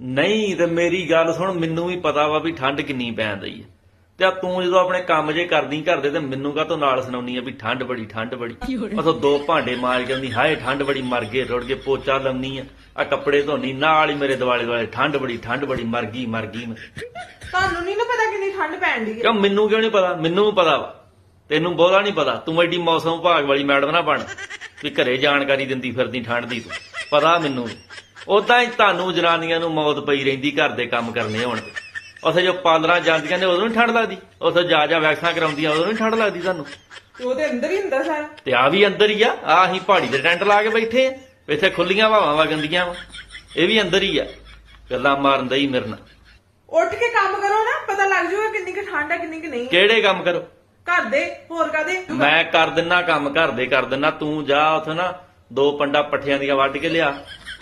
ਨਹੀਂ ਤੇ ਮੇਰੀ ਗੱਲ ਸੁਣ ਮੈਨੂੰ ਵੀ ਪਤਾ ਵਾ ਵੀ ਠੰਡ ਕਿੰਨੀ ਪੈਣ ਰਹੀ ਹੈ ਤੇ ਆ ਤੂੰ ਜਦੋਂ ਆਪਣੇ ਕੰਮ ਜੇ ਕਰਦੀ ਕਰਦੇ ਤੇ ਮੈਨੂੰ ਕਾ ਤੂੰ ਨਾਲ ਸੁਣਾਉਣੀ ਆ ਵੀ ਠੰਡ ਬੜੀ ਠੰਡ ਬੜੀ। ਉਥੋਂ ਦੋ ਭਾਂਡੇ ਮਾਰ ਕੇ ਆਉਂਦੀ ਹਾਏ ਠੰਡ ਬੜੀ ਮਰ ਗਏ ਰੁੜ ਕੇ ਪੋਚਾ ਲਾਉਣੀ ਆ। ਆ ਕੱਪੜੇ ਧੋਣੀ ਨਾਲ ਹੀ ਮੇਰੇ ਦਿਵਾਲੇ ਦੁਆਲੇ ਠੰਡ ਬੜੀ ਠੰਡ ਬੜੀ ਮਰ ਗਈ ਮਰ ਗਈ। ਮੈਂ ਤੁਹਾਨੂੰ ਨਹੀਂ ਨਾ ਪਤਾ ਕਿੰਨੀ ਠੰਡ ਪੈਣ ਦੀ ਹੈ ਕਿਉਂ ਮੈਨੂੰ ਕਿਉਂ ਨਹੀਂ ਪਤਾ? ਮੈਨੂੰ ਵੀ ਪਤਾ ਵਾ। ਤੈਨੂੰ ਬਹੁਤਾ ਨਹੀਂ ਪਤਾ। ਤੂੰ ਐਡੀ ਮੌਸਮ ਵਿਭਾਗ ਵਾਲੀ ਮੈਡਮ ਨਾ ਬਣ। ਵੀ ਘਰੇ ਜਾਣਕਾਰੀ ਦਿੰਦੀ ਫਿਰਦੀ ਠੰਡ ਦੀ ਤੂੰ। ਪਤਾ ਮੈਨੂੰ ਉਦਾਂ ਹੀ ਤੁਹਾਨੂੰ ਜਨਾਨੀਆਂ ਨੂੰ ਮੌਤ ਪਈ ਰਹਿੰਦੀ ਘਰ ਦੇ ਕੰਮ ਕਰਨੇ ਹੋਣ ਉਥੇ ਜੋ ਪਾਲਰਾਂ ਜਾਂਦੀਆਂ ਨੇ ਉਦੋਂ ਨਹੀਂ ਠੰਡ ਲੱਗਦੀ। ਉਥੇ ਜਾ ਜਾ ਵੈਕਸਾਂ ਕਰਾਉਂਦੀਆਂ ਉਦੋਂ ਨਹੀਂ ਠੰਡ ਲੱਗਦੀ ਤੁਹਾਨੂੰ। ਤੇ ਉਹਦੇ ਅੰਦਰ ਹੀ ਹੁੰਦਾ ਸਾਰਾ। ਤੇ ਆ ਵੀ ਅੰਦਰ ਹੀ ਆ ਆ ਅਸੀਂ ਪਹਾੜੀ ਦੇ ਟੈਂਟ ਲਾ ਕੇ ਬੈਠੇ ਆ। ਇੱਥੇ ਖੁੱਲੀਆਂ ਹਵਾਵਾਂ ਵਗੰਦੀਆਂ ਵਾ। ਇਹ ਵੀ ਅੰਦਰ ਹੀ ਆ। ਗੱਲਾਂ ਮਾਰਨ ਦਾ ਹੀ ਮੇਰੇ ਨਾਲ ਉੱਠ ਕੇ ਕੰਮ ਕਰੋ ਨਾ ਪਤਾ ਲੱਗ ਜਾਊਗਾ ਕਿੰਨੀ ਕੁ ਠੰਡ ਹੈ ਕਿੰਨੀ ਕੁ ਨਹੀਂ ਕਿਹੜੇ ਕੰਮ ਕਰੋ? ਘਰ ਦੇ ਹੋਰ ਕਾਦੇ ਮੈਂ ਕਰ ਦਿੰਨਾ ਕੰਮ ਘਰ ਦੇ ਕਰ ਦਿੰਨਾ। ਤੂੰ ਜਾ ਉਥੇ ਨਾ ਦੋ ਪੰਡਾ ਪੱਠਿਆਂ ਦੀਆਂ ਵੱਢ ਕੇ ਲਿਆ।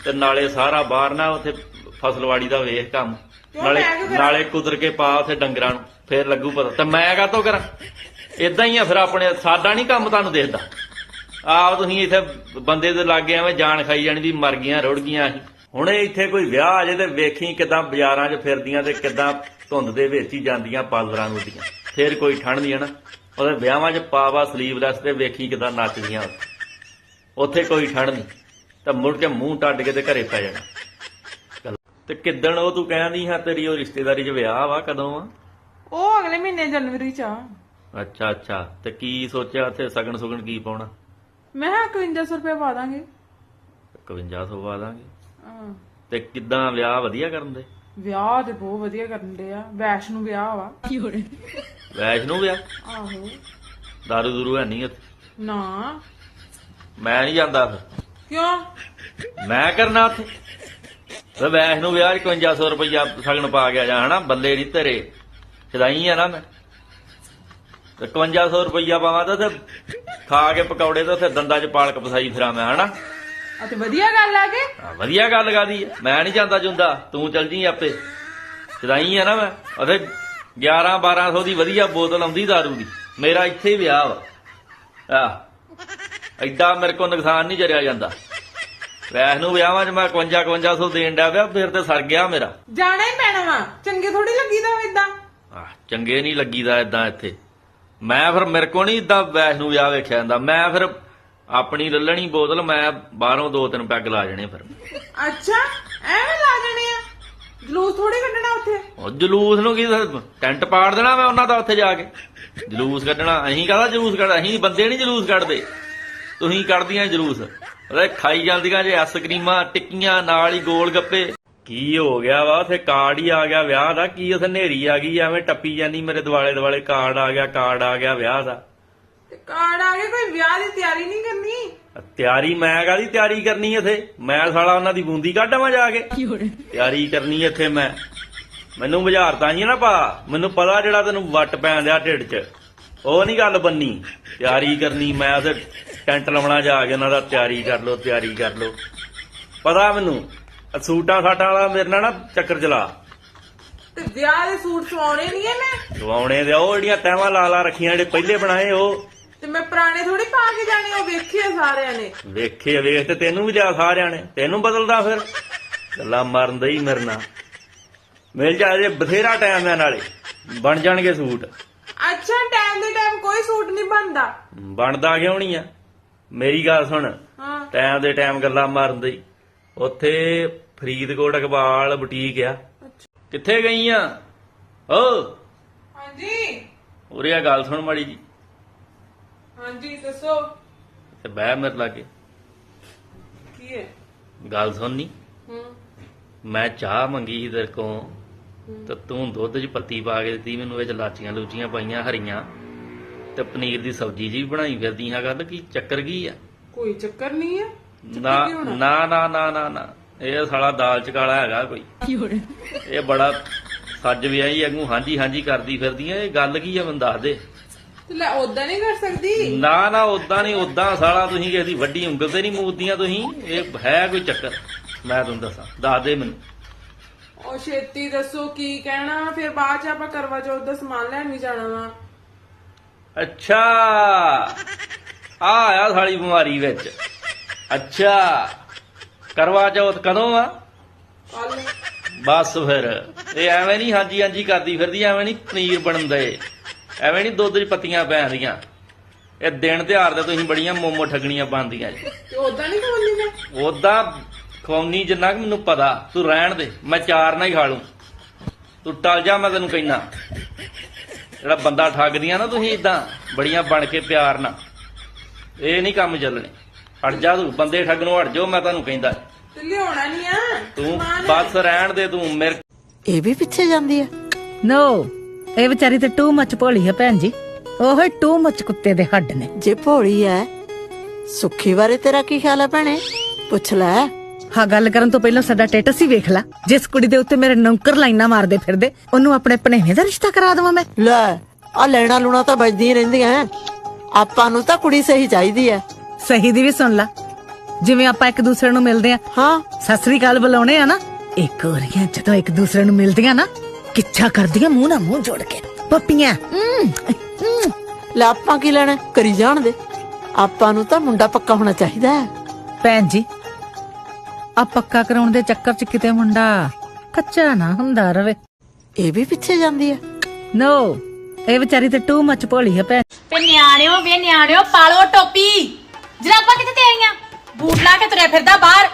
ਤੇ ਨਾਲੇ ਸਾਰਾ ਬਾਹਰ ਨਾ ਉਥੇ ਫਸਲਵਾੜੀ ਦਾ ਵੇਖ ਕੰਮ। ਨਾਲੇ? ਨਾਲੇ ਕੁਦਰ ਕੇ ਪਾ ਉਥੇ ਡੰਗਰਾਂ ਨੂੰ ਫੇਰ ਲੱਗੂ ਪਤਾ। ਤੇ ਮੈਂ ਕਾਹਤੋਂ ਕਰਾਂ? ਇਦਾਂ ਹੀ ਆ ਫਿਰ ਆਪਣੇ ਸਾਡਾ ਨਹੀਂ ਕੰਮ ਤੁਹਾਨੂੰ ਦੇਖਦਾ। ਆਪ ਤੁਸੀਂ ਇੱਥੇ ਬੰਦੇ ਦੇ ਲਾਗੇ ਐਵੇਂ ਜਾਨ ਖਾਈ ਜਾਣੀ ਵੀ ਮਰ ਗਈਆਂ ਰੁੜ ਗਈਆਂ ਅਸੀਂ। ਹੁਣੇ ਇੱਥੇ ਕੋਈ ਵਿਆਹ ਆ ਜੇ ਤੇ ਵੇਖੀ ਕਿਦਾਂ ਬਾਜ਼ਾਰਾਂ 'ਚ ਫਿਰਦੀਆਂ ਤੇ ਕਿਦਾਂ ਧੁੰਦ ਦੇ ਵਿੱਚ ਹੀ ਜਾਂਦੀਆਂ ਪਾਲਰਾਂ ਨੂੰ ਦੀਆਂ ਫੇਰ ਕੋਈ ਠੰਡ ਨਹੀਂ ਨਾ। ਉਹਦੇ ਵਿਆਹਾਂ 'ਚ ਪਾਵਾ ਸਲੀਵਲੈਸ ਤੇ ਵੇਖੀ ਕਿਦਾਂ ਨੱਚਦੀਆਂ। ਉੱਥੇ ਕੋਈ ਠੰਡ ਨਹੀਂ ਤਾਂ ਮੁੜ ਕੇ ਮੂੰਹ ਟੱਡ ਕੇ ਤੇ ਘਰੇ ਪੈ ਜਾਣਾ। ਤੇ ਕਿੱਦਣ ਉਹ ਤੂੰ ਕਹਿੰਦੀ ਹਾਂ ਤੇਰੀ ਉਹ ਰਿਸ਼ਤੇਦਾਰੀ 'ਚ ਵਿਆਹ ਵਾ ਕਦੋਂ ਆ? ਉਹ ਅਗਲੇ ਮਹੀਨੇ ਜਨਵਰੀ ਚ ਆ। ਅੱਛਾ ਅੱਛਾ। ਤੇ ਕੀ ਸੋਚਿਆ ਉੱਥੇ ਸਗਣ ਸੁਗਣ ਕੀ ਪਾਉਣਾ? ਮੈਂ ਕਿਹਾ 5100 ਰੁਪਏ ਪਾ ਦਾਂਗੇ। 5100 ਪਾ ਦਾਂਗੇ। ਹਾਂ। ਤੇ ਕਿੱਦਾਂ ਵਿਆਹ ਵਧੀਆ ਕਰਨ ਦੇ? ਵਿਆਹ ਤੇ ਬਹੁਤ ਵਧੀਆ ਕਰਨ ਦੇ ਆ। ਵੈਸ਼ ਨੂੰ ਵਿਆਹ ਵਾ। ਵੈਸ਼ਨੂ ਵਿਆਹ? ਆਹੋ। ਦਾਰੂ ਦੂਰੂ ਹੈ ਨਹੀਂ ਉੱਥੇ? ਨਾ। ਮੈਂ ਨਹੀਂ ਜਾਂਦਾ ਫਿਰ। ਕਿਉਂ? ਮੈਂ ਕਰਨਾ ਉੱਥੇ। ਤੇ ਵੈਸ਼ਨੂ ਵਿਆਹ 'ਚ 5100 ਰੁਪਇਆ ਸਗਣ ਪਾ ਗਿਆ ਜਾ ਹਨਾ ਬੱਲੇ ਨਹੀਂ ਤੇਰੇ ਸਦਾਈ ਆ ਨਾ। ਮੈਂ ਤੇ 5100 ਰੁਪਇਆ ਪਾਵਾਂ ਤਾਂ ਤੇ ਖਾ ਕੇ ਪਕੌੜੇ ਤਾਂ ਉੱਥੇ ਦੰਦਾਂ 'ਚ ਪਾਲਕ ਪਸਾਈ ਫਿਰਾਂ ਮੈਂ ਹਨਾ। ਆ ਤੇ ਵਧੀਆ ਗੱਲ ਆ ਕੇ? ਆ, ਵਧੀਆ ਗੱਲ ਗਾਦੀ ਹੈ ਮੈਂ ਨਹੀਂ ਜਾਂਦਾ ਜੁੰਦਾ ਤੂੰ ਚੱਲ ਜੀ ਆਪੇ। ਸਦਾਈ ਆ ਨਾ ਮੈਂ। ਉਹਦੇ 11 1200 ਦੀ ਵਧੀਆ ਬੋਤਲ ਆਉਂਦੀ ਦਾਰੂ ਦੀ। ਮੇਰਾ ਇੱਥੇ ਹੀ ਵਿਆਹ ਵਾ। ਆ ਐਡਾ ਮੇਰੇ ਕੋਲ ਨੁਕਸਾਨ ਨਹੀਂ ਜਰਿਆ ਜਾਂਦਾ। ਵੈਸ ਨੂੰ ਵਿਆਹਾਂ 'ਚ ਮੈਂ 51 5100 ਦੇਣ ਡਿਆ ਪਿਆ ਫਿਰ ਤੇ ਸਰ ਗਿਆ ਮੇਰਾ। ਜਾਣਾ ਹੀ ਪੈਣਾ ਵਾ। ਚੰਗੇ ਥੋੜੀ ਲੱਗੀਦਾ ਇਦਾਂ ਆ ਚੰਗੇ ਨਹੀਂ ਲੱਗੀਦਾ ਇਦਾਂ ਇੱਥੇ। ਮੈਂ ਫਿਰ ਮੇਰੇ ਕੋ ਨਹੀਂ ਇਦਾਂ ਵੈਸ ਨੂੰ ਵਿਆਹ ਵੇਖਿਆ ਜਾਂਦਾ। ਮੈਂ ਫਿਰ ਆਪਣੀ ਲੱਲਣੀ ਬੋਤਲ ਮੈਂ ਬਾਹਰੋਂ ਦੋ ਤਿੰਨ ਪੈਗ ਲਾ ਜਣੇ ਫਿਰ। ਅੱਛਾ ਐਵੇਂ ਲਾ ਜਣੇ ਆ? ਜਲੂਸ ਥੋੜੀ ਕੱਢਣਾ ਉੱਥੇ? ਉਹ ਜਲੂਸ ਨੂੰ ਕੀ ਦੱਸ- ਟੈਂਟ ਪਾੜ ਦੇਣਾ ਮੈਂ ਉਹਨਾਂ ਦਾ ਉੱਥੇ ਜਾ ਕੇ। ਜਲੂਸ ਕੱਢਣਾ ਅਸੀਂ ਕਾਹਦਾ ਜਲੂਸ ਕੱਢ ਅਸੀਂ ਬੰਦੇ ਨਹੀਂ ਜਲੂਸ ਕੱਢਦੇ। ਤੁਸੀਂ ਕੱਢਦੀਆਂ ਜਲੂਸ। ਉਹਦੇ ਖਾਈ ਜਾਂਦੀਆਂ ਜੇ ਆਈਸਕ੍ਰੀਮਾਂ ਟਿੱਕੀਆਂ ਨਾਲ ਹੀ ਗੋਲ ਗੱਪੇ। ਕੀ ਹੋ ਗਿਆ ਵਾ? ਉੱਥੇ ਕਾਰਡ ਹੀ ਆ ਗਿਆ ਵਿਆਹ ਦਾ। ਕੀ ਉੱਥੇ ਨੇਰੀ ਆ ਗਈ ਐਵੇਂ ਟੱਪੀ ਜਾਂਦੀ ਮੇਰੇ ਦਿਵਾਲੇ ਦਿਵਾਲੇ ਕਾਰਡ ਆ ਗਿਆ ਕਾਰਡ ਆ ਗਿਆ ਵਿਆਹ ਦਾ। ਤੇ ਕਾਰਡ ਆ ਗਏ ਕੋਈ ਵਿਆਹ ਦੀ ਤਿਆਰੀ ਨਹੀਂ ਕਰਨੀ? ਤਿਆਰੀ ਮੈਂ ਕਾਹਦੀ ਤਿਆਰੀ ਕਰਨੀ ਇੱਥੇ? ਮੈਂ ਸਾਲਾ ਉਹਨਾਂ ਦੀ ਬੂੰਦੀ ਕੱਢਾਵਾਂ ਜਾ ਕੇ। ਤਿਆਰੀ ਕਰਨੀ ਇੱਥੇ ਮੈਂ। ਮੈਨੂੰ ਬੁਝਾਰਤਾਂ ਜੀ ਨਾ ਪਾ ਮੈਨੂੰ ਪਤਾ ਜਿਹੜਾ ਤੈਨੂੰ ਵੱਟ ਪੈਣ ਦਿਆ ਢਿੱਡ 'ਚ। ਉਹ ਨਹੀਂ ਗੱਲ ਬੰਨੀ। ਤਿਆਰੀ ਕਰਨੀ ਮੈਂ ਉਹਦੇ ਟੈਂਟ ਲਾਉਣਾ ਜਾ ਕੇ ਉਹਨਾਂ ਦਾ ਤਿਆਰੀ ਕਰ ਲਓ ਤਿਆਰੀ ਕਰ ਲਓ। ਪਤਾ ਮੈਨੂੰ ਸੂਟਾਂ ਸਾਟਾਂ ਵਾਲਾ ਮੇਰੇ ਨਾਲ ਨਾ ਚੱਕਰ ਚਲਾ। ਤੇ ਵਿਆਹ ਦੇ ਸੂਟ ਸਵਾਉਣੇ ਨਹੀਂ ਐ ਮੈਂ ਦਵਾਉਣੇ ਦੇ ਉਹ ਜਿਹੜੀਆਂ ਤੈਵਾਂ ਲਾ ਲਾ ਰੱਖੀਆਂ ਜਿਹੜੇ ਪਹਿਲੇ ਬਣਾਏ ਉਹ। ਤੇ ਮੈਂ ਪੁਰਾਣੇ ਥੋੜੀ ਪਾ ਕੇ ਜਾਣੇ ਉਹ ਵੇਖੇ ਆ ਸਾਰਿਆਂ ਨੇ। ਵੇਖੇ ਵੇਖ ਤੇ ਤੈਨੂੰ ਵੀ ਜਾ ਸਾਰਿਆਂ ਨੇ ਤੈਨੂੰ ਬਦਲਦਾ ਫਿਰ। ਗੱਲਾਂ ਮਾਰਨ ਦਾ ਹੀ ਮੇਰੇ ਨਾਲ। ਮਿਲ ਜਾ ਜੇ ਬਥੇਰਾ ਟਾਈਮ ਹੈ ਨਾਲੇ ਬਣ ਜਾਣਗੇ ਸੂਟ। ਅੱਛਾ ਟਾਈਮ ਦੇ ਟਾਈਮ ਕੋਈ ਸੂਟ ਨਹੀਂ ਬਣਦਾ। ਬਣਦਾ ਕਿਉਂ ਨਹੀਂ ਆ? ਮੇਰੀ ਗੱਲ ਸੁਣ। ਹਾਂ। ਟਾਈਮ ਦੇ ਟਾਈਮ ਗੱਲਾਂ ਮਾਰਨ ਦੀ। ਉੱਥੇ ਫਰੀਦਕੋਟ ਇਕਬਾਲ ਬੁਟੀਕ ਆ। ਕਿੱਥੇ ਗਈ ਆ ਓ। ਹਾਂਜੀ। ਉਰੇ ਆ ਗੱਲ ਸੁਣ ਮਾੜੀ ਜੀ। ਹਾਂਜੀ ਦੱਸੋ। ਤੇ ਬਹਿ ਮੇਰੇ ਲਾਗੇ। ਕੀ ਹੈ? ਗੱਲ ਸੁਣਨੀ। ਹੂੰ। ਮੈਂ ਚਾਹ ਮੰਗੀ ਸੀ ਤੇਰੇ ਕੋਲ। ਤੇ ਤੂੰ ਦੁੱਧ 'ਚ ਪੱਤੀ ਪਾ ਕੇ ਦਿੱਤੀ ਮੈਨੂੰ ਵਿੱਚ ਲਾਚੀਆਂ ਲੂਚੀਆਂ ਪਾਈਆਂ ਹਰੀਆਂ। ਤੇ ਪਨੀਰ ਦੀ ਸਬਜ਼ੀ ਜੀ ਬਣਾਈ ਫਿਰਦੀ ਹਾਂ ਗੱਲ ਕੀ ਚੱਕਰ ਕੀ ਆ? ਕੋਈ ਚੱਕਰ ਨਹੀਂ ਹੈ ਨਾ ਕੀ ਹੋਣਾ? ਨਾ ਨਾ ਨਾ ਨਾ ਨਾ। ਇਹ ਸਾਲਾ ਦਾਲ ਚਕਾਲਾ ਹੈਗਾ ਕੋਈ। ਇਹ ਬੜਾ ਸੱਜ ਵਿਆਹੀ ਵਾਂਗੂ ਹਾਂਜੀ ਹਾਂਜੀ ਕਰਦੀ ਫਿਰਦੀ ਆ। ਇਹ ਗੱਲ ਕੀ ਆ ਮੈਨੂੰ ਦੱਸ ਦੇ। ਤੇ ਲੈ ਉਦਾਂ ਨਹੀਂ ਕਰ ਸਕਦੀ? ਨਾ ਨਾ ਉਦਾਂ ਨਹੀਂ ਉਦਾਂ ਸਾਲਾ ਤੁਸੀਂ ਕਿਸੇ ਦੀ ਵੱਡੀ ਉਂਗਲ ਤੇ ਨਹੀਂ ਮੂਦਦੀਆਂ ਤੁਸੀਂ। ਇਹ ਹੈ ਕੋਈ ਚੱਕਰ? ਮੈਂ ਤੁਹਾਨੂੰ ਦੱਸਾਂ ਦੱਸ ਦੇ ਮੈਨੂੰ। ਉਹ ਛੇਤੀ ਦੱਸੋ ਕੀ ਕਹਿਣਾ ਫਿਰ ਬਾਅਦ ਚ ਆਪਾਂ ਕਰਵਾ ਚੌਥ ਦਾ ਸਮਾਨ ਲੈਣ ਵੀ ਜਾਣਾ ਵਾ। ਅੱਛਾ। ਆ ਆਇਆ ਸਾਲੀ ਬਿਮਾਰੀ ਵਿੱਚ। ਅੱਛਾ। ਕਰਵਾ ਚੌਥ ਕਦੋਂ ਆ? ਬਸ ਫਿਰ। ਇਹ ਐਵੇਂ ਨਹੀਂ ਹਾਂਜੀ ਹਾਂਜੀ ਕਰਦੀ ਫਿਰਦੀ ਐਵੇਂ ਨਹੀਂ ਪਨੀਰ ਬਣਦੇ ਐਵੇਂ ਨਹੀਂ ਦੁੱਧ 'ਚ ਪੱਤੀਆਂ ਪੈਂਦੀਆਂ ਇਹ ਦਿਨ ਤਿਉਹਾਰ ਤੇ ਤੁਸੀਂ ਬੜੀਆਂ ਮੋਮੋ ਠਗਣੀਆਂ ਬਣਦੀਆਂ ਜੀ। ਉਦਾਂ ਨਹੀਂ ਖਵਾਉਂਦੀ ਮੈਂ? ਉਦਾਂ ਖਵਾਉਣੀ ਜਿੰਨਾ ਕਿ ਮੈਨੂੰ ਪਤਾ ਤੂੰ ਰਹਿਣ ਦੇ ਮੈਂ ਚਾਰ ਨਾ ਹੀ ਖਾ ਲੂੰ। ਤੂੰ ਟਲ ਜਾ ਮੈਂ ਤੈਨੂੰ ਕਹਿਣਾ ਜਿਹੜਾ ਬੰਦਾ ਠੱਗਦੀਆਂ ਨਾ ਤੁਸੀਂ ਇਦਾਂ ਬੜੀਆਂ ਬਣ ਕੇ ਪਿਆਰ ਨਾਲ। ਇਹ ਨਹੀਂ ਕੰਮ ਚੱਲਣੇ। ਹਟ ਜਾ ਤੂੰ ਬੰਦੇ ਠੱਗਣੋਂ ਹਟ ਜਾਓ ਮੈਂ ਤੁਹਾਨੂੰ ਕਹਿੰਦਾ। ਤੇ ਲਿਆਉਣਾ ਨਹੀਂ ਆ। ਤੂੰ ਬਸ ਰਹਿਣ ਦੇ ਤੂੰ ਮੇਰੇ ਇਹ ਵੀ ਪਿੱਛੇ ਜਾਂਦੀ ਹੈ ਨੋ ਇਹ ਵਿਚਾਰੀ ਤੇ ਟੂ ਮੱਚ ਭੋਲੀ ਹੈ ਭੈਣ ਜੀ। ਉਹ ਟੂ ਮੱਚ ਕੁੱਤੇ ਦੇ ਹੱਡ ਨੇ। ਜੇ ਭੋਲੀ ਹੈ ਸੁੱਖੀ ਬਾਰੇ ਤੇਰਾ ਕੀ ਖਿਆਲ ਹੈ ਭੈਣੇ? ਪੁੱਛ ਲੈ। ਹਾਂ ਗੱਲ ਕਰਨ ਤੋਂ ਪਹਿਲਾਂ ਸਾਡਾ ਸਟੇਟਸ ਹੀ ਵੇਖ ਲੈ। ਜਿਸ ਕੁੜੀ ਦੇ ਉੱਤੇ ਮੇਰੇ ਨੌਕਰ ਲਾਈਨਾਂ ਮਾਰਦੇ ਫਿਰਦੇ ਉਹਨੂੰ ਆਪਣੇ ਭਣੇਵੇਂ ਦਾ ਰਿਸ਼ਤਾ ਕਰਾ ਦੇਵਾਂ ਮੈਂ। ਲੈ ਆ ਲੈਣਾ ਲੂਣਾ ਤਾਂ ਵੱਜਦੀਆਂ ਰਹਿੰਦੀਆਂ ਆਪਾਂ ਨੂੰ ਤਾਂ ਕੁੜੀ ਸਹੀ ਚਾਹੀਦੀ ਹੈ ਸਹੀ ਦੀ ਵੀ ਸੁਣ ਲੈ। ਜਿਵੇਂ ਆਪਾਂ ਇੱਕ ਦੂਸਰੇ ਨੂੰ ਮਿਲਦੇ ਆ। ਹਾਂ। ਸਤਿ ਸ੍ਰੀ ਅਕਾਲ ਬੁਲਾਉਣੇ ਆ ਨਾ। ਇੱਕ ਹੋਰੀਆਂ ਜਦੋਂ ਇੱਕ ਦੂਸਰੇ ਨੂੰ ਮਿਲਦੀਆਂ ਨਾ ਕਿੱਛਾ ਕਰਦੀਆਂ ਮੂੰਹ ਨਾਲ ਮੂੰਹ ਜੋੜ ਕੇ। ਪੱਪੀਆਂ। ਲੈ ਆਪਾਂ ਕੀ ਲੈਣਾ? ਕਰੀ ਜਾਣ ਦੇ। ਆਪਾਂ ਨੂੰ ਤਾਂ ਮੁੰਡਾ ਪੱਕਾ ਹੋਣਾ ਚਾਹੀਦਾ ਹੈ ਭੈਣ ਜੀ ਆ ਪੱਕਾ ਕਰਾਉਣ ਦੇ ਚੱਕਰ 'ਚ ਕਿਤੇ ਮੁੰਡਾ ਕੱਚਾ ਨਾ ਹੁੰਦਾ ਰਵੇ। ਇਹ ਵੀ ਪਿੱਛੇ ਜਾਂਦੀ ਹੈ ਨੋ ਇਹ ਵਿਚਾਰੀ ਤੇ ਟੂ ਮੱਚ ਭੋਲੀ ਹੈ ਭੈਣ। ਵੇ ਨਿਆਣਿਓ ਵੇ ਨਿਆਣਿਓ ਪਾਲੋ ਟੋਪੀ। ਜਰਾਬਾਂ ਕਿੱਥੇ ਤੇਰੀਆਂ ਬੂਟ ਲਾ ਕੇ ਤੁਰਿਆ ਫਿਰਦਾ ਬਾਹਰ।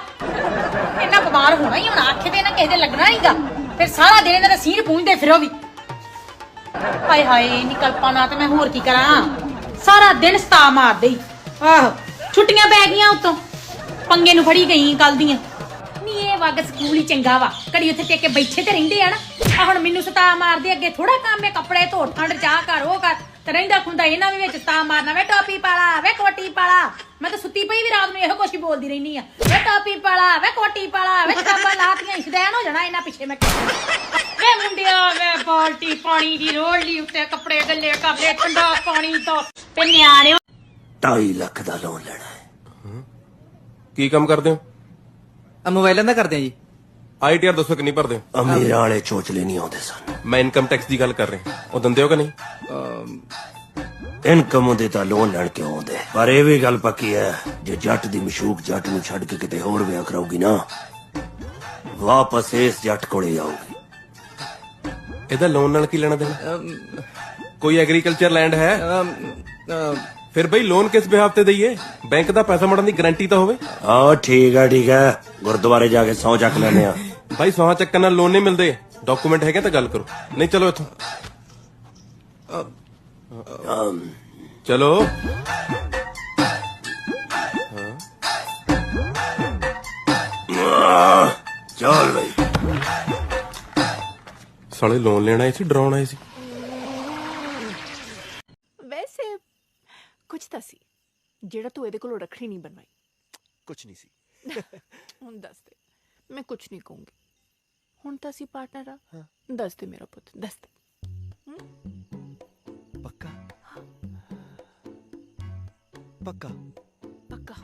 ਇਹਨਾਂ ਬਿਮਾਰ ਹੋਣਾ ਹੀ ਹੁਣ ਆਖੇ ਤੇ ਨਾ ਕਿਸੇ ਦੇ ਲੱਗਣਾ ਹੀਗਾ ਫਿਰ ਸਾਰਾ ਦਿਨ ਇਹਨਾਂ ਦਾ ਸੀਰ ਪੂੰਝਦੇ ਫਿਰੋ ਵੀ। ਹਾਏ ਹਾਏ ਨਿਕਲਪਾ ਨਾ ਤੇ ਮੈਂ ਹੋਰ ਕੀ ਕਰਾਂ? ਸਾਰਾ ਦਿਨ ਸਤਾ ਮਾਰਦੇ ਹੀ। ਆਹੋ ਛੁੱਟੀਆਂ ਪੈ ਗਈਆਂ ਉਤੋਂ। ਪੰਗੇ ਨੂੰ ਫੜੀ ਗਈ ਕੱਲ ਦੀਆਂ। ਨੀ ਇਹ ਵਗ ਸਕੂਲ ਹੀ ਚੰਗਾ ਵਾ। ਘੜੀ ਉੱਥੇ ਟੇਕ ਕੇ ਬੈਠੇ ਤੇ ਰਹਿੰਦੇ ਆ ਨਾ। ਆ ਹੁਣ ਮੈਨੂੰ ਸਤਾ ਮਾਰਦੇ ਅੱਗੇ ਥੋੜਾ ਕੰਮ ਹੈ ਕੱਪੜੇ ਧੋ ਠੰਡ ਚਾਹ ਕਰ ਉਹ ਕਰ ਤੇ ਰਹਿੰਦਾ ਖੁੰਦਾ ਇਹਨਾਂ ਵੀ ਵਿੱਚ ਸਤਾ ਮਾਰਨਾ ਵੇ ਟੋਪੀ ਪਾਲਾ ਵੇ ਕੋਟੀ ਪਾਲਾ। ਮੈਂ ਤਾਂ ਸੁੱਤੀ ਪਈ ਵੀ ਰਾਤ ਨੂੰ ਇਹੋ ਕੁਛ ਹੀ ਬੋਲਦੀ ਰਹਿਨੀ ਆ। ਵੇ ਟੋਪੀ ਪਾਲਾ ਵੇ ਕੋਟੀ ਪਾਲਾ ਵੇ ਕਿਤਾਬਾਂ ਲਾਤੀਆਂ ਇਸ਼ਦੈਨ ਹੋ ਜਾਣਾ ਇਹਨਾਂ ਪਿੱਛੇ ਮੈਂ। ਵੇ ਮੁੰਡਿਆ ਵੇ ਬਾਲਟੀ ਪਾਣੀ ਦੀ ਰੋੜ ਲਈ ਉੱਤੇ ਕੱਪੜੇ ਗੱਲੇ ਕਰ ਲੈ ਠੰਡਾ ਪਾਣੀ ਤੋਂ। ਤੇ ਨਿਆਣਿਓ 2.5 ਲੱਖ ਦਾ ਲੋਨ ਲੈਣਾ ਹੈ। ਕੀ ਕੰਮ ਕਰਦੇ ਹੋ? ਆ ਮੋਬਾਈਲਾਂ ਦਾ ਕਰਦੇ ਆ ਜੀ। ਆਈਟੀਆਰ ਦੱਸੋ ਕਿੰਨੀ ਭਰਦੇ ਹੋ? ਅਮੀਰਾਂ ਵਾਲੇ ਚੋਚਲੇ ਨਹੀਂ ਆਉਂਦੇ ਸਨ। ਮੈਂ ਇਨਕਮ ਟੈਕਸ ਦੀ ਗੱਲ ਕਰ ਰਿਹਾ। ਉਹ ਦਿੰਦੇ ਹੋ ਕਿ ਨਹੀਂ? ਇਨਕਮ ਦੇ ਤਾਂ ਲੋਨ ਲੈਣ ਕਿਉਂ ਆਉਂਦੇ? ਪਰ ਇਹ ਵੀ ਗੱਲ ਪੱਕੀ ਹੈ ਜੇ ਜੱਟ ਦੀ ਮਸ਼ੂਕ ਜੱਟ ਨੂੰ ਛੱਡ ਕੇ ਕਿਤੇ ਹੋਰ ਵਿਆਹ ਕਰਾਉਗੀ ਨਾ ਵਾਪਸ ਇਸ ਜੱਟ ਕੋਲੇ ਆਊਗੀ। ਇਹਦਾ ਲੋਨ ਨਾਲ ਕੀ ਲੈਣਾ ਦੇਣਾ? ਕੋਈ ਐਗਰੀਕਲਚਰ ਲੈਂਡ ਹੈ? ਅਮ, ਅਮ, ਫਿਰ ਬਈ ਲੋਨ ਕਿਸ ਬਿਹਾਫ ਤੇ ਦਈਏ? ਬੈਂਕ ਦਾ ਪੈਸਾ ਮੜਨ ਦੀ ਗਾਰੰਟੀ ਤਾਂ ਹੋਵੇ। ਆਹ ਠੀਕ ਹੈ ਠੀਕ ਹੈ ਗੁਰਦੁਆਰੇ ਜਾ ਕੇ ਸੌ ਚੱਕ ਲੈਨੇ ਆ। ਭਾਈ ਸੌਹਾ ਚੱਕਣ ਨਾਲ ਲੋਨ ਨਹੀਂ ਮਿਲਦੇ। ਡਾਕੂਮੈਂਟ ਹੈਗੇ ਤਾਂ ਗੱਲ ਕਰੋ। ਨਹੀਂ ਚਲੋ ਇੱਥੋਂ। ਚਲੋ। ਚੱਲ ਬਈ। ਸਾਲੇ ਲੋਨ ਲੈਣ ਸੀ ਡਰਾਉਣ ਸੀ ਵੈਸੇ ਕੁਝ ਤਾਂ ਸੀ ਜਿਹੜਾ ਤੂੰ ਇਹਦੇ ਕੋਲੋਂ ਰੱਖੜੀ ਨਹੀਂ ਬਣਵਾਈ ਕੁਛ ਨਹੀਂ ਸੀ ਹੁਣ ਦੱਸ ਦੇ ਮੈਂ ਕੁਝ ਨਹੀਂ ਕਹੂੰਗੀ ਹੁਣ ਤਾਂ ਅਸੀਂ ਪਾਰਟਨਰ ਆ ਦੱਸ ਦੇ ਮੇਰਾ ਪੁੱਤ ਦੱਸ ਦੇ ਪੱਕਾ ਪੱਕਾ ਪੱਕਾ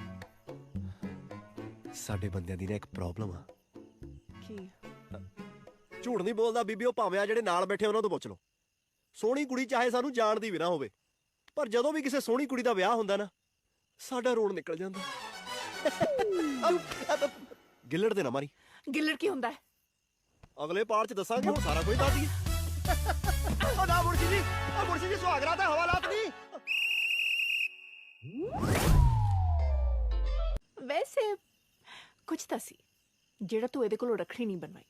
ਸਾਡੇ ਬੰਦਿਆਂ ਦੀ ਨਾ ਇੱਕ ਪ੍ਰੋਬਲਮ ਆ ਕੀ ਝੂਠ ਨਹੀਂ ਬੋਲਦਾ ਬੀਬੀ ਉਹ ਭਾਵੇਂ ਆ ਜਿਹੜੇ ਨਾਲ ਬੈਠੇ ਉਹਨਾਂ ਤੋਂ ਪੁੱਛ ਲਓ ਸੋਹਣੀ ਕੁੜੀ ਚਾਹੇ ਸਾਨੂੰ ਜਾਣਦੀ ਵੀ ਨਾ ਹੋਵੇ ਪਰ ਜਦੋਂ ਵੀ ਕਿਸੇ ਸੋਹਣੀ ਕੁੜੀ ਦਾ ਵਿਆਹ ਹੁੰਦਾ ਨਾ ਸਾਡਾ ਰੋਣ ਨਿਕਲ ਜਾਂਦਾ। ਗਿੱਲੜ ਦੇ ਨਾ ਮਾਰੀ। ਗਿੱਲੜ ਕੀ ਹੁੰਦਾ ਹੈ? ਅਗਲੇ ਪਾਰਟ ਚ ਦੱਸਾਂਗੇ ਹੁਣ ਸਾਰਾ ਕੁਝ ਦੱਸ ਦਈਏ। ਉਹ ਨਾ ਮੁਰਸ਼ੀ ਜੀ ਉਹ ਮੁਰਸ਼ੀ ਜੀ ਸੁਹਾਗਰਾ ਤੇ ਹਵਾਲਾਤ ਨਹੀਂ। ਵੈਸੇ ਕੁਝ ਤਾਂ ਸੀ ਜਿਹੜਾ ਤੂੰ ਇਹਦੇ ਕੋਲੋਂ ਰੱਖੜੀ ਨਹੀਂ ਬਣਵਾਈ।